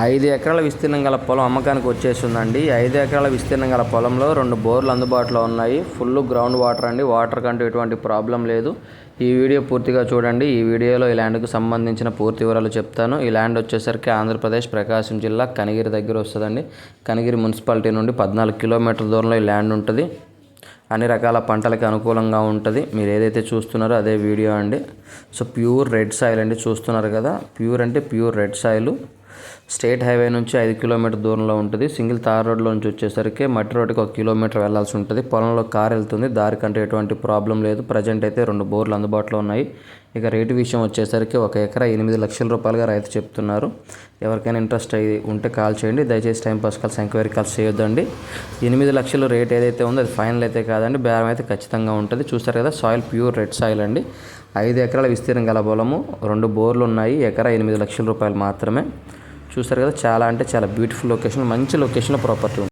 ఐదు ఎకరాల విస్తీర్ణం గల పొలం అమ్మకానికి వచ్చేసిందండి ఐదు ఎకరాల విస్తీర్ణం గల పొలంలో రెండు బోర్లు అందుబాటులో ఉన్నాయి. ఫుల్ గ్రౌండ్ వాటర్ అండి. వాటర్ కంటూ ఎటువంటి ప్రాబ్లం లేదు. ఈ వీడియో పూర్తిగా చూడండి. ఈ వీడియోలో ఈ ల్యాండ్కు సంబంధించిన పూర్తి వివరాలు చెప్తాను. ఈ ల్యాండ్ వచ్చేసరికి ఆంధ్రప్రదేశ్ ప్రకాశం జిల్లా కనిగిరి దగ్గర వస్తుందండి. కనిగిరి మున్సిపాలిటీ నుండి పద్నాలుగు కిలోమీటర్ల దూరంలో ఈ ల్యాండ్ ఉంటుంది. అన్ని రకాల పంటలకు అనుకూలంగా ఉంటుంది. మీరు ఏదైతే చూస్తున్నారో అదే వీడియో అండి. సో ప్యూర్ రెడ్ సాయిల్ అండి. చూస్తున్నారు కదా? ప్యూర్ అంటే pure red soil. State highway నుంచి ఐదు కిలోమీటర్ దూరంలో ఉంటుంది. సింగిల్ తార్ రోడ్లో నుంచి వచ్చేసరికి మట్టి రోడ్డుకి ఒక కిలోమీటర్ వెళ్ళాల్సి ఉంటుంది. పొలంలో కార్ వెళ్తుంది. దారి కంటే ఎటువంటి ప్రాబ్లం లేదు. ప్రజెంట్ అయితే రెండు బోర్లు అందుబాటులో ఉన్నాయి. ఇక రేటు విషయం వచ్చేసరికి ఒక ఎకరా ఎనిమిది లక్షల రూపాయలుగా రైతు చెప్తున్నారు. ఎవరికైనా ఇంట్రెస్ట్ అయ్యి ఉంటే కాల్ చేయండి. దయచేసి time pass calls enquiry calls చేయొద్దండి. ఎనిమిది లక్షల రేట్ ఏదైతే ఉందో అది ఫైనల్ అయితే కాదండి. బేరం అయితే ఖచ్చితంగా ఉంటుంది. చూస్తారు కదా సాయిల్ ప్యూర్ రెడ్ సాయిల్ అండి. ఐదు ఎకరాల విస్తీర్ణం గల పొలము రెండు బోర్లు ఉన్నాయి. ఎకరా ఎనిమిది లక్షల రూపాయలు మాత్రమే. చూస్తారు కదా చాలా అంటే చాలా బ్యూటిఫుల్ లొకేషన్ మంచి లొకేషన్లో ప్రాపర్టీ ఉంది.